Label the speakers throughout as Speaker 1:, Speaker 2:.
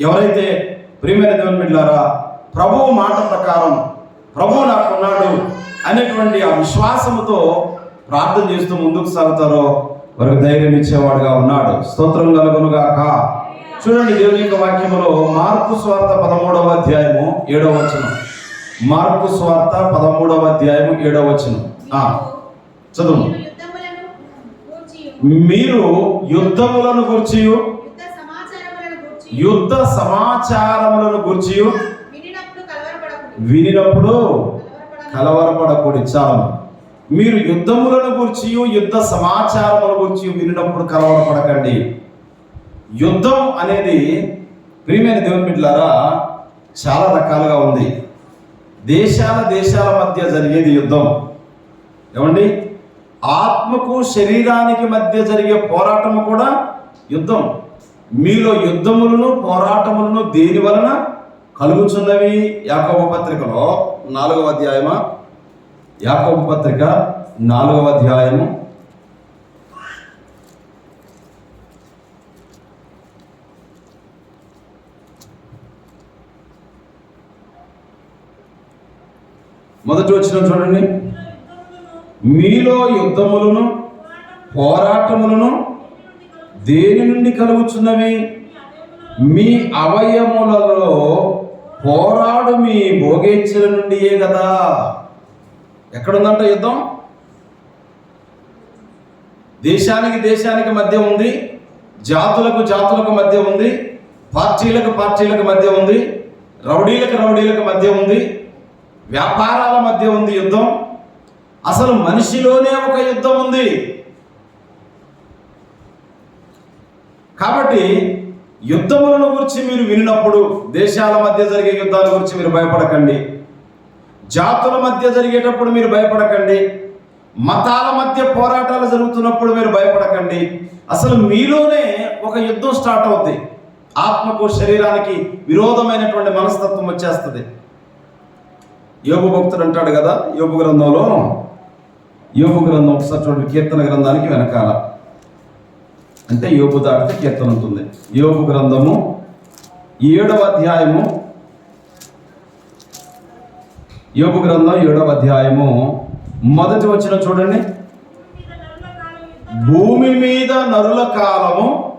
Speaker 1: ఎవరైతే దేవుని బిడ్డారా ప్రభువు మాట ప్రకారం ప్రభువు నాకున్నాడు అనేటువంటి ఆ విశ్వాసముతో ప్రార్థన చేస్తూ ముందుకు సాగుతారో వారికి ధైర్యం ఇచ్చేవాడుగా ఉన్నాడు. స్తోత్రం కలుగునుగాక. చూడండి దేవుని యొక్క వాక్యములో మార్పు స్వార్థ పదమూడవ అధ్యాయము ఏడవ వచనం. మార్పు స్వార్థ పదమూడవ అధ్యాయము ఏడవ వచనం. చదువు
Speaker 2: మీరు యుద్ధములను
Speaker 1: గుర్చి
Speaker 2: యుద్ధ సమాచారములను
Speaker 1: గుర్చి
Speaker 2: వినినప్పుడు కలవరపడకుడి.
Speaker 1: వినినప్పుడు
Speaker 2: కలవరపడకుడి.
Speaker 1: కలవరపడకూడి. చాలు. మీరు యుద్ధములను గురించి యుద్ధ సమాచారముల గురించి వినినప్పుడు కలవరపడకండి. యుద్ధం అనేది ప్రియమైన దేవుని బిడ్డలారా చాలా రకాలుగా ఉంది. దేశాల దేశాల మధ్య జరిగేది యుద్ధం. ఏమండి? ఆత్మకు శరీరానికి మధ్య జరిగే పోరాటము కూడా యుద్ధం. మీలో యుద్ధములను పోరాటములను దేని వలన? కలుగుచున్నవి యాకోబ పత్రికలో నాలుగవ అధ్యాయమా? యాకోబ పత్రిక నాలుగవ అధ్యాయము. మొదటి వచ్చిన చూడండి. మీలో యుద్ధములను పోరాటములను దేని నుండి కలుగుచున్నవి? మీ అవయములలో పోరాడు మీ భోగేచ్ఛల నుండియే కదా. ఎక్కడుందంట యుద్ధం? దేశానికి దేశానికి మధ్య ఉంది జాతులకు జాతులకు మధ్య ఉంది పార్టీలకు పార్టీలకు మధ్య ఉంది రౌడీలకు రౌడీలకు మధ్య ఉంది వ్యాపారాల మధ్య ఉంది యుద్ధం. అసలు మనిషిలోనే ఒక యుద్ధం ఉంది. కాబట్టి యుద్ధములను గురించి మీరు వినినప్పుడు దేశాల మధ్య జరిగే యుద్ధాల గురించి మీరు భయపడకండి. జాతుల మధ్య జరిగేటప్పుడు మీరు భయపడకండి. మతాల మధ్య పోరాటాలు జరుగుతున్నప్పుడు మీరు భయపడకండి. అసలు మీలోనే ఒక యుద్ధం స్టార్ట్ అవుద్ది. ఆత్మకు శరీరానికి విరోధమైనటువంటి మనస్తత్వం వచ్చేస్తుంది. యోగు భక్తుడు అంటాడు కదా యోగు గ్రంథంలో యోగు గ్రంథం ఒకసారి చూడండి కీర్తన గ్రంథానికి వెనకాల. అంటే యోగు దాటితే కీర్తన ఉంటుంది. యోగు గ్రంథము ఏడవ అధ్యాయము. యోగు గ్రంథం ఏడవ అధ్యాయము. మొదటి వచ్చిన చూడండి. భూమి మీద నరుల కాలము.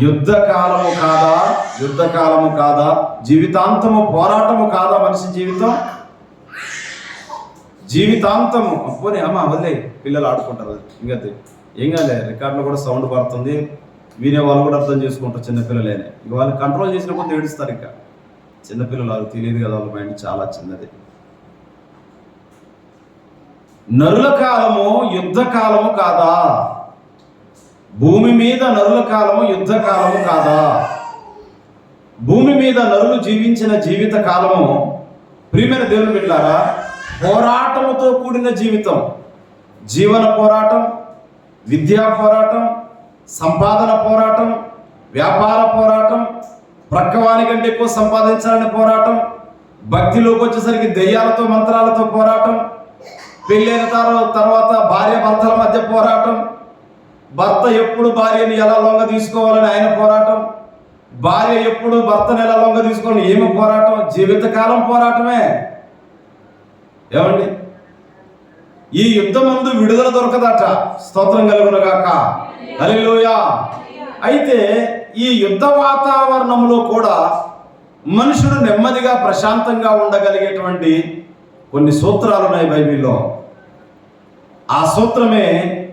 Speaker 1: యుద్ధ కాలము కాదా? యుద్ధ కాలము కాదా? జీవితాంతము పోరాటము కాదా మనిషి జీవితం? జీవితాంతము. పోనీ అమ్మ వదిలే. పిల్లలు ఆడుకుంటారు. ఇంకా ఏం కాలే రికార్డులో కూడా సౌండ్ పడుతుంది. వినే వాళ్ళు కూడా అర్థం చేసుకుంటారు చిన్నపిల్లలేనే ఇక వాళ్ళు కంట్రోల్ చేసిన కొంత ఏడుస్తారు ఇక. చిన్నపిల్లలు వాళ్ళకి తెలియదు కదా వాళ్ళ మైండ్ చాలా చిన్నది. నరుల కాలము యుద్ధ కాలము కాదా? భూమి మీద నరుల కాలము యుద్ధ కాలము కాదా? భూమి మీద నరులు జీవించిన జీవిత కాలము. ప్రియమైన దేవుని బిడ్డారా పోరాటముతో కూడిన జీవితం. జీవన పోరాటం విద్యా పోరాటం సంపాదన పోరాటం వ్యాపార పోరాటం ప్రక్కవాని కంటే ఎక్కువ సంపాదించాలని పోరాటం భక్తిలోకి వచ్చేసరికి దెయ్యాలతో మంత్రాలతో పోరాటం పెళ్ళైన తర్వాత భార్య భర్తల మధ్య పోరాటం భర్త ఎప్పుడు భార్యని ఎలా లొంగ తీసుకోవాలని ఆయన పోరాటం భార్య ఎప్పుడు భర్తను ఎలా లొంగ తీసుకోవాలని ఏమి పోరాటం జీవితకాలం పోరాటమే. ఏమండి? ఈ యుద్ధమందు విడుదల దొరకదట. స్తోత్రం కలుగునగాక. హల్లెలూయా. అయితే ఈ యుద్ధ వాతావరణంలో కూడా మనుషుడు నెమ్మదిగా ప్రశాంతంగా ఉండగలిగేటువంటి కొన్ని సూత్రాలు ఉన్నాయి బైబిల్లో. ఆ సూత్రమే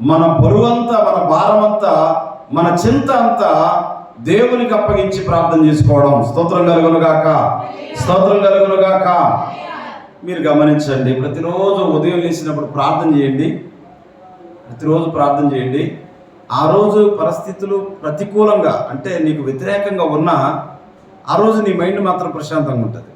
Speaker 1: మన బరువంతా మన భారమంతా మన చింత అంతా దేవునికి అప్పగించి ప్రార్థన చేసుకోవడం. స్తోత్రం కలుగునుగాక. స్తోత్రం కలుగునుగాక. మీరు గమనించండి. ప్రతిరోజు ఉదయం లేచినప్పుడు ప్రార్థన చేయండి. ప్రతిరోజు ప్రార్థన చేయండి. ఆ రోజు పరిస్థితులు ప్రతికూలంగా అంటే నీకు వ్యతిరేకంగా ఉన్నా ఆ రోజు నీ మైండ్ మాత్రం ప్రశాంతంగా ఉంటుంది.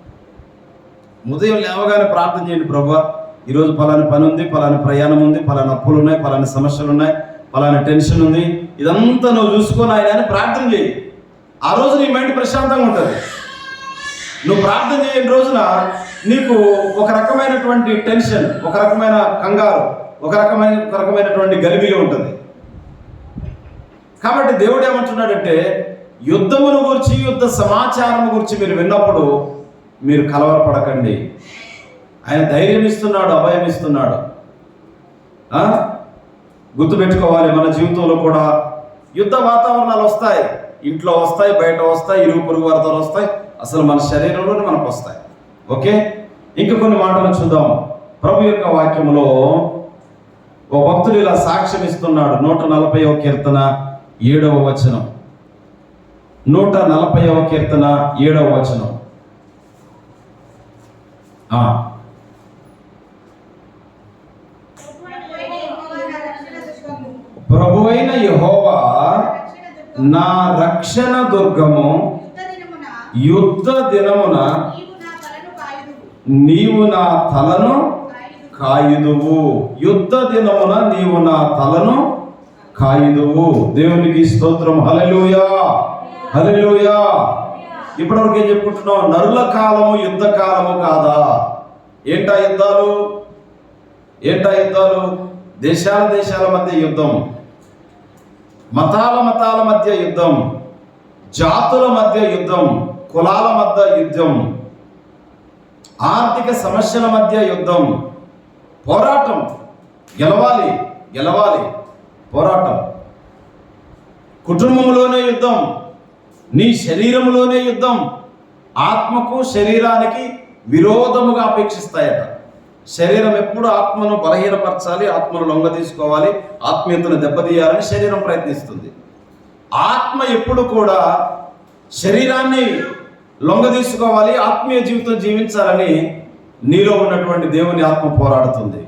Speaker 1: ఉదయం లేవగానే ప్రార్థన చేయండి ప్రభా. ఈరోజు పలాని పని ఉంది పలాని ప్రయాణం ఉంది పలాని అప్పులు ఉన్నాయి పలాని సమస్యలు ఉన్నాయి పలాని టెన్షన్ ఉంది. ఇదంతా నువ్వు చూసుకొని ఆయన అని ప్రార్థన చేయి. ఆ రోజు నీ మైండ్ ప్రశాంతంగా ఉంటుంది. నువ్వు ప్రార్థన చేయని రోజున నీకు ఒక రకమైనటువంటి టెన్షన్ ఒక రకమైన కంగారు ఒక రకమైన ఒక రకమైనటువంటి గలిబిలి ఉంటుంది. కాబట్టి దేవుడు ఏమంటున్నాడంటే యుద్ధమును గురించి యుద్ధ సమాచారం గురించి మీరు విన్నప్పుడు మీరు కలవరపడకండి. ఆయన ధైర్యం ఇస్తున్నాడు అభయం ఇస్తున్నాడు. గుర్తుపెట్టుకోవాలి మన జీవితంలో కూడా యుద్ధ వాతావరణాలు వస్తాయి. ఇంట్లో వస్తాయి బయట వస్తాయి ఇరుగు పొరుగు వరదలు వస్తాయి. అసలు మన శరీరంలోనే మనకు వస్తాయి ఓకే? ఇంకా కొన్ని మాటలు చూద్దాం. ప్రభు యొక్క వాక్యంలో ఓ భక్తుడు ఇలా సాక్ష్యం ఇస్తున్నాడు. నూట నలభైవ కీర్తన ఏడవ వచనం. నూట నలభైవ కీర్తన ఏడవ వచనం. ప్రభు
Speaker 2: అయిన యహోవా నా రక్షణ దుర్గము. యుద్ధ దినమున నీవు నా తలను కాయుదువు.
Speaker 1: యుద్ధ దినమున నీవు నా తలను కాయుదువు. దేవునికి స్తోత్రం. హల్లెలూయా. హల్లెలూయా. ఇప్పటివరకు ఏం చెప్పుకుంటున్నాం నరుల కాలము యుద్ధ కాలము కాదా? ఏంటా యుద్ధాలు? ఏంటా యుద్ధాలు? దేశాల దేశాల మధ్య యుద్ధం. మతాల మతాల మధ్య యుద్ధం. జాతుల మధ్య యుద్ధం. కులాల మధ్య యుద్ధం ఆర్థిక సమస్యల మధ్య యుద్ధం పోరాటం. గెలవాలి గెలవాలి పోరాటం. కుటుంబంలోనే యుద్ధం నీ శరీరంలోనే యుద్ధం ఆత్మకు శరీరానికి విరోధముగా అపేక్షిస్తాయట. శరీరం ఎప్పుడు ఆత్మను బలహీనపరచాలి ఆత్మను లొంగ తీసుకోవాలి ఆత్మీయతను దెబ్బతీయాలని శరీరం ప్రయత్నిస్తుంది. ఆత్మ ఎప్పుడు కూడా శరీరాన్ని లొంగ తీసుకోవాలి ఆత్మీయ జీవితం జీవించాలని నీలో ఉన్నటువంటి దేవుని ఆత్మ పోరాడుతుంది.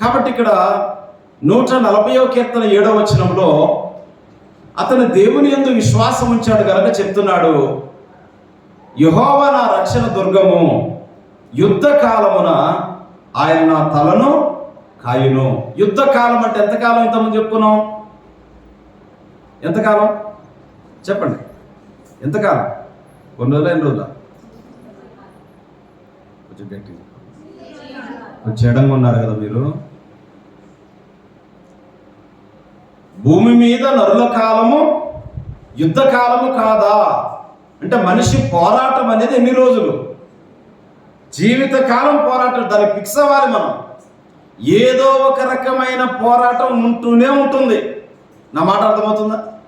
Speaker 1: కాబట్టి ఇక్కడ నూట నలభైవ కీర్తన ఏడవ వచనంలో అతను దేవుని ఎందు విశ్వాసం ఉంచాడు కనుక చెప్తున్నాడు యుహోవ నా రక్షణ దుర్గము యుద్ధ కాలమున ఆయన నా తలను కాయును. యుద్ధ కాలం అంటే ఎంతకాలం ఇంతకుముందు చెప్పుకున్నాం? ఎంతకాలం చెప్పండి. ఎంతకాలం? కొన్ని రోజులు ఎన్ని రోజులా? కొంచెం గట్టి కొంచెం ఉన్నారు కదా మీరు. భూమి మీద నరుల కాలము యుద్ధ కాలము కాదా? అంటే మనిషి పోరాటం అనేది ఎన్ని రోజులు? జీవిత కాలం పోరాటం దానికి ఫిక్స్ అవ్వాలి మనం. ఏదో ఒక రకమైన పోరాటం ఉంటూనే ఉంటుంది. నా మాట అర్థమవుతుందా?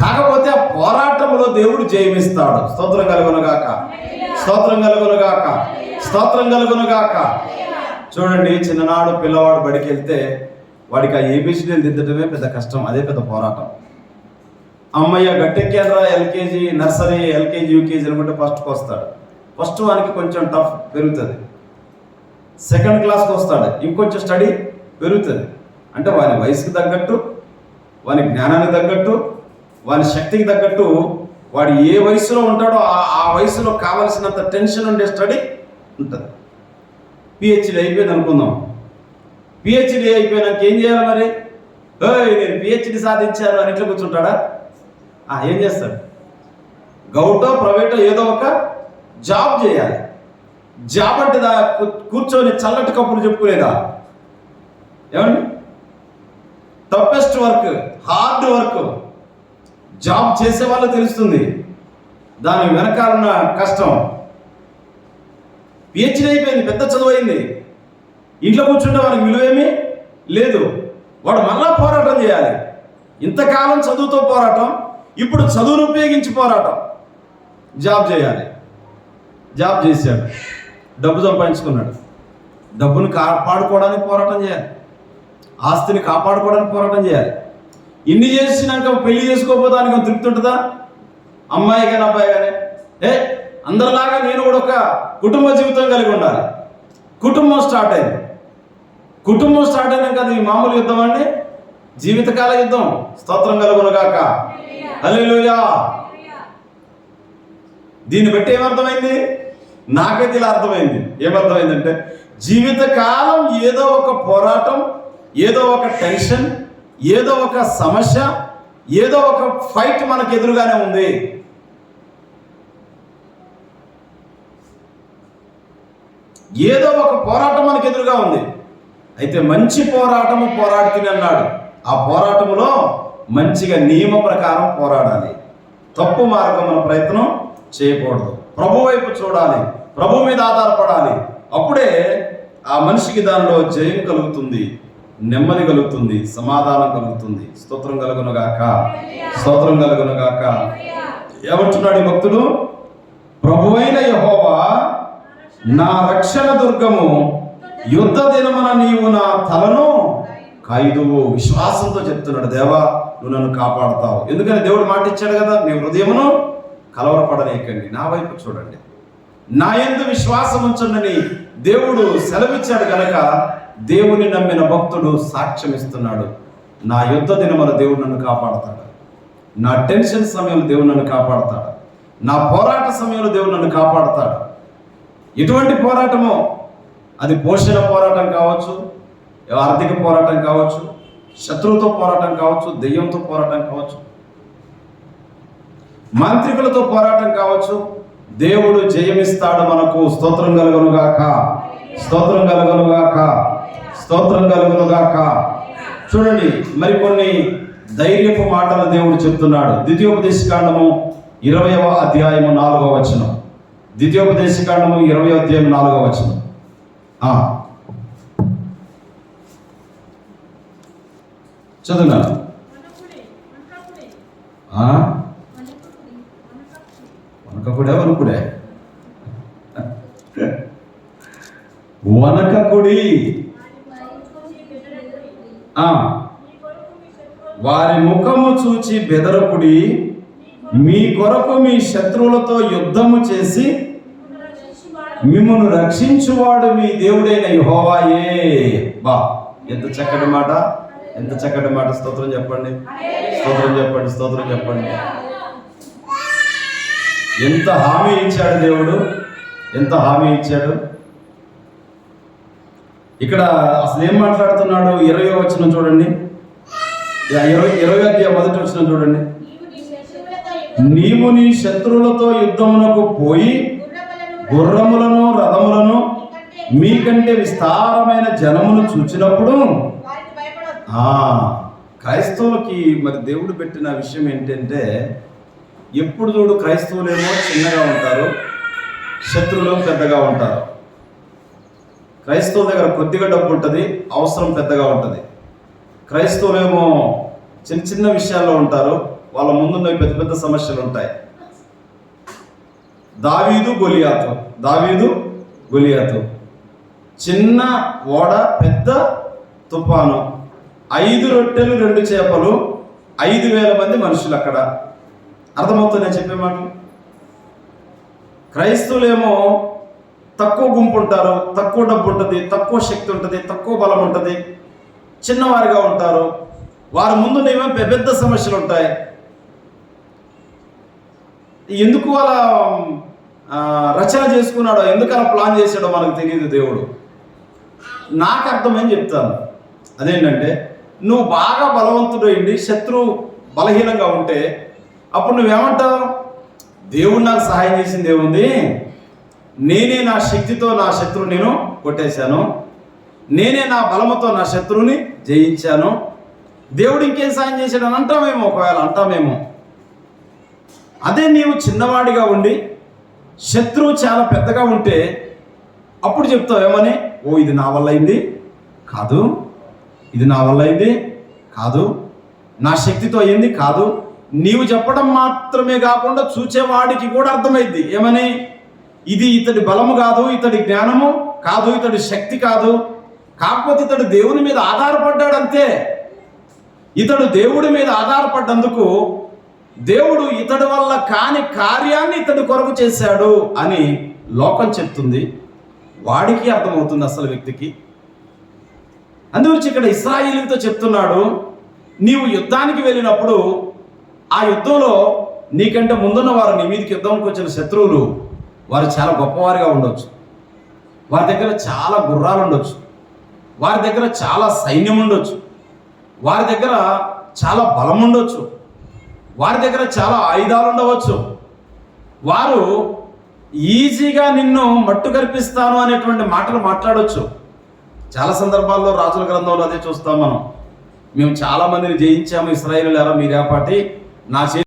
Speaker 1: కాకపోతే ఆ పోరాటంలో దేవుడు జయమిస్తాడు. స్తోత్రం కలుగునుగాక. స్తోత్రం కలుగునుగాక. స్తోత్రం కలుగునుగాక. చూడండి చిన్ననాడు పిల్లవాడు బడికి వెళ్తే వాడికి ఆ ఏబిసిడీలు దిద్దడమే పెద్ద కష్టం అదే పెద్ద పోరాటం. అమ్మయ్య గట్టెక్కారా ఎల్కేజీ నర్సరీ ఎల్కేజీ యూకేజీ అనుకుంటే ఫస్ట్కి వస్తాడు. ఫస్ట్ వానికి కొంచెం టఫ్ పెరుగుతుంది. సెకండ్ క్లాస్కి వస్తాడు. ఇంకొంచెం స్టడీ పెరుగుతుంది. అంటే వాని వయసుకి తగ్గట్టు వాని జ్ఞానానికి తగ్గట్టు వాని శక్తికి తగ్గట్టు వాడు ఏ వయసులో ఉంటాడో ఆ ఆ వయసులో కావలసినంత టెన్షన్ ఉండే స్టడీ ఉంటుంది. పిహెచ్డి అయిపోయింది అనుకుందాం. పిహెచ్డి అయిపోయినాక ఏం చేయాలి మరి? ఏయ్ నేను పిహెచ్డి సాధించాను అని ఇట్లా కూర్చుంటాడా? ఏం చేస్తాడు? గౌటో ప్రైవేటో ఏదో ఒక జాబ్ చేయాలి. జాబ్ అంటే దా కూర్చొని చల్లటి కప్పులు చెప్పుకునేదా? ఏమండి? Toughest work hard work. Job చేసే వాళ్ళు తెలుస్తుంది. దాని వెనకాలన్న కష్టం. పిహెచ్డి అయిపోయింది పెద్ద చదువు అయింది. ఇంట్లో కూర్చుంటే వాడికి విలువేమీ లేదు. వాడు మళ్ళా పోరాటం చేయాలి. ఇంతకాలం చదువుతో పోరాటం ఇప్పుడు చదువును ఉపయోగించి పోరాటం. జాబ్ చేయాలి. జాబ్ చేశాడు. డబ్బు సంపాదించుకున్నాడు. డబ్బును కాపాడుకోవడానికి పోరాటం చేయాలి. ఆస్తిని కాపాడుకోవడానికి పోరాటం చేయాలి. ఇన్ని చేసినాక పెళ్ళి చేసుకోకపోతానికి తృప్తి ఉంటుందా? అమ్మాయి కానీ అబ్బాయి కానీ ఏ అందరిలాగా నేను కూడా ఒక కుటుంబ జీవితం కలిగి ఉండాలి. కుటుంబం స్టార్ట్ అయింది. కుటుంబం స్టార్ట్ అయినాక అది మామూలు యుద్ధం అండి? జీవితకాల యుద్ధం. స్తోత్రం కలుగునుగాక. అల్లెలుయా దీన్ని బట్టి ఏమర్థమైంది? నాకైతే ఇలా అర్థమైంది. ఏమర్థమైందంటే జీవితకాలం ఏదో ఒక పోరాటం ఏదో ఒక టెన్షన్ ఏదో ఒక సమస్య ఏదో ఒక ఫైట్ మనకు ఎదురుగానే ఉంది. ఏదో ఒక పోరాటం మనకు ఎదురుగా ఉంది. అయితే మంచి పోరాటము పోరాడుతుంది అన్నాడు. ఆ పోరాటములో మంచిగా నియమ ప్రకారం పోరాడాలి. తప్పు మార్గముల ప్రయత్నం చేయకూడదు. ప్రభు వైపు చూడాలి. ప్రభు మీద ఆధారపడాలి. అప్పుడే ఆ మనిషికి దానిలో జయం కలుగుతుంది. నెమ్మది కలుగుతుంది సమాధానం కలుగుతుంది. స్తోత్రం కలుగునగాక. స్తోత్రం కలుగునుగాక. ఏమంటున్నాడు భక్తుడు ప్రభువైన యహోవా నా రక్షణ దుర్గము యుద్ధ దినమున నీవు నా తలను కాయుదువు విశ్వాసంతో చెప్తున్నాడు. దేవా నువ్వు నన్ను కాపాడతావు. ఎందుకని దేవుడు మాట ఇచ్చాడు కదా? నీ హృదయమును కలవరపడనేకండి నా వైపు చూడండి. నా ఎందు విశ్వాసం ఉంచండి దేవుడు సెలవిచ్చాడు కనుక దేవుని నమ్మిన భక్తుడు సాక్ష్యం ఇస్తున్నాడు నా యుద్ధ దినమున దేవుడు నన్ను కాపాడతాడు. నా టెన్షన్ సమయంలో దేవుడు నన్ను కాపాడతాడు. నా పోరాట సమయంలో దేవుడు నన్ను కాపాడతాడు. ఎటువంటి పోరాటమో అది పోషణ పోరాటం కావచ్చు ఆర్థిక పోరాటం కావచ్చు శత్రువుతో పోరాటం కావచ్చు దెయ్యంతో పోరాటం కావచ్చు మాంత్రికులతో పోరాటం కావచ్చు దేవుడు జయమిస్తాడు మనకు. స్తోత్రం కలుగును స్తోత్రం కలుగును స్తోత్రం కలుగును గాక చూడండి మరికొన్ని ధైర్యపు మాటలు దేవుడు చెప్తున్నాడు. ద్వితీయోపదేశకాండము ఇరవయవ అధ్యాయము నాలుగవ వచనం. ద్వితీయోపదేశకాండము ఇరవై అధ్యాయం నాలుగవ వచనం. ఆ. ఆ?
Speaker 2: వనకకుడే
Speaker 1: వనకుడే వనకకుడి వారి ముఖము చూచి బెదరపుడి మీ కొరకు మీ శత్రువులతో యుద్ధము చేసి మిమ్మల్ని రక్షించువాడు మీ దేవుడైన యెహోవాయే. బా ఎంత చక్కటి మాట ఎంత చక్కటి మాట. స్తోత్రం చెప్పండి. స్తోత్రం చెప్పండి స్తోత్రం చెప్పండి. ఎంత హామీ ఇచ్చాడు దేవుడు? ఎంత హామీ ఇచ్చాడు? ఇక్కడ అసలు ఏం మాట్లాడుతున్నాడు? ఇరవై వచ్చిన చూడండి. ఇరవై ఇరవై అధ్యాయ మొదటి వచ్చిన చూడండి.
Speaker 2: నీవు నీ శత్రువులతో
Speaker 1: యుద్ధమునకు పోయి
Speaker 2: గుర్రములను
Speaker 1: రథములను మీకంటే విస్తారమైన జనమును చూచినప్పుడు ఆ క్రైస్తవులకి మరి దేవుడు పెట్టిన విషయం ఏంటంటే ఎప్పుడు చూడు క్రైస్తవులేమో చిన్నగా ఉంటారు శత్రువులు పెద్దగా ఉంటారు. క్రైస్తవుల దగ్గర కొద్దిగా డబ్బు ఉంటుంది అవసరం పెద్దగా ఉంటుంది. క్రైస్తవులేమో చిన్న చిన్న విషయాల్లో ఉంటారు వాళ్ళ ముందున్న పెద్ద పెద్ద సమస్యలు ఉంటాయి. దావీదు గొలియాతు దావీదు గొలియాతు. చిన్న ఓడ పెద్ద తుఫాను. ఐదు రొట్టెలు రెండు చేపలు ఐదు వేల మంది మనుషులు అక్కడ. అర్థమవుతుందని చెప్పే మాటలు? క్రైస్తవులేమో తక్కువ గుంపు ఉంటారు తక్కువ డబ్బు ఉంటుంది తక్కువ శక్తి ఉంటుంది తక్కువ బలం ఉంటుంది. చిన్నవారిగా ఉంటారు. వారి ముందు ఏమో పెద్ద పెద్ద సమస్యలు ఉంటాయి. ఎందుకు అలా రచన చేసుకున్నాడో ఎందుకు అలా ప్లాన్ చేశాడో మనకు తెలియదు దేవుడు. నాకు అర్థమని చెప్తాను. అదేంటంటే నువ్వు బాగా బలవంతుడైంది శత్రువు బలహీనంగా ఉంటే అప్పుడు నువ్వేమంటావు? దేవుడు నాకు సహాయం చేసింది ఏముంది? నేనే నా శక్తితో నా శత్రువు నేను కొట్టేశాను. నేనే నా బలముతో నా శత్రువుని జయించాను. దేవుడు ఇంకేం సాయం చేశాడని అంటామేమో ఒకవేళ అంటామేమో. అదే నీవు చిన్నవాడిగా ఉండి శత్రువు చాలా పెద్దగా ఉంటే అప్పుడు చెప్తావు ఏమని? ఓ ఇది నా వల్ల అయింది. కాదు. ఇది నా వల్ల అయింది. కాదు. నా శక్తితో అయింది. కాదు. నీవు చెప్పడం మాత్రమే కాకుండా చూచేవాడికి కూడా అర్థమైంది. ఏమని? ఇది ఇతడి బలము కాదు ఇతడి జ్ఞానము కాదు ఇతడి శక్తి కాదు. కాకపోతే ఇతడు దేవుని మీద ఆధారపడ్డాడు అంతే ఇతడు దేవుడి మీద ఆధారపడ్డందుకు దేవుడు ఇతడి వల్ల కాని కార్యాన్ని ఇతడు కొరకు చేశాడు అని లోకం చెప్తుంది. వాడికి అర్థమవుతుంది అసలు వ్యక్తికి. అందుగురించి ఇక్కడ ఇస్రాయిలీతో చెప్తున్నాడు నీవు యుద్ధానికి వెళ్ళినప్పుడు ఆ యుద్ధంలో నీకంటే ముందున్న వారు నీ మీదకి యుద్ధంకి వచ్చిన శత్రువులు వారు చాలా గొప్పవారిగా ఉండొచ్చు. వారి దగ్గర చాలా గుర్రాలు ఉండొచ్చు. వారి దగ్గర చాలా సైన్యం ఉండొచ్చు. వారి దగ్గర చాలా బలం ఉండొచ్చు. వారి దగ్గర చాలా ఆయుధాలు ఉండవచ్చు. వారు ఈజీగా నిన్ను మట్టు కల్పిస్తాను అనేటువంటి మాటలు మాట్లాడవచ్చు చాలా సందర్భాల్లో రాజుల గ్రంథంలో అదే చూస్తాం మనం. మేము చాలామందిని జయించాము ఇస్రాయేల్ ఎలా మీరేపాటి నా చే